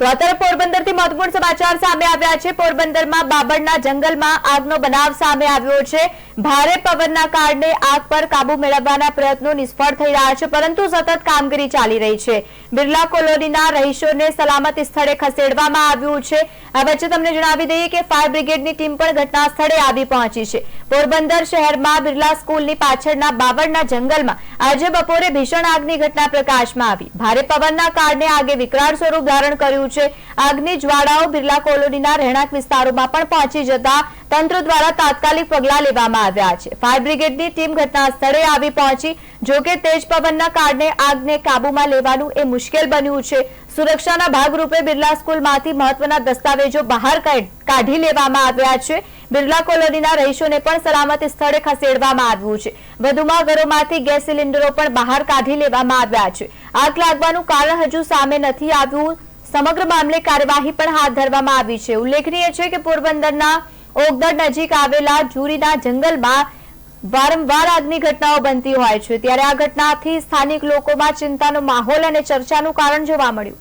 તો અત્યારે પોરબંદરથી મહત્વપૂર્ણ સમાચાર સામે આવ્યા છે. પોરબંદરમાં બાબરના જંગલમાં આગનો બનાવ સામે આવ્યો છે. ભારે પવનના કારણે આગ પર કાબુ મેળવવાના પ્રયત્નો નિષ્ફળ થઈ રહ્યા છે, પરંતુ સતત કામગીરી ચાલી રહી છે. બિરલા કોલોનીના રહીશોને સલામત સ્થળે ખસેડવામાં આવ્યું છે. આ વચ્ચે તમને જણાવી દઈએ કે ફાયર બ્રિગેડની ટીમ પણ ઘટના સ્થળે આવી પહોંચી છે. પોરબંદર શહેરમાં બિરલા સ્કૂલની પાછળના બાવળના જંગલમાં આજે બપોરે ભીષણ આગની ઘટના પ્રકાશમાં આવી. ભારે પવનના કારણે આગે વિકરાળ સ્વરૂપ ધારણ કર્યું છે. આગની જ્વાળાઓ બિરલા કોલોનીના રહેણાંક વિસ્તારોમાં પણ પહોંચી જતા તંત્ર દ્વારા તાત્કાલિક પગલાં લેવામાં આવ્યા છે. ફાયર બ્રિગેડની ટીમ ઘટના સ્થળે આવી પહોંચી. જોકે તેજ પવનના કારણે આગને કાબૂમાં લેવાનું એ મુશ્કેલ બન્યું છે. સુરક્ષાના ભાગરૂપે બિરલા સ્કૂલમાંથી મહત્વના દસ્તાવેજો બહાર કાઢી લેવામાં આવ્યા છે. બિરલા કોલોનીના રહીશોને પણ સલામત સ્થળે ખસેડવામાં આવ્યું છે. વધુમાં ઘરોમાંથી ગેસ સિલિન્ડરો પણ બહાર કાઢી લેવામાં આવ્યા છે. આગ લાગવાનું કારણ હજુ સામે નથી આવ્યું સમગ્ર મામલે કાર્યવાહી પણ હાથ ધરવામાં આવી છે. ઉલ્લેખનીય છે કે પોરબંદરના ઓગદડ નજીક આવેલા જુરીના જંગલમાં વારંવાર આગની ઘટનાઓ બનતી હોય છે. ત્યારે આ ઘટનાથી સ્થાનિક લોકોમાં ચિંતાનો માહોલ અને ચર્ચાનું કારણ જોવા મળ્યું.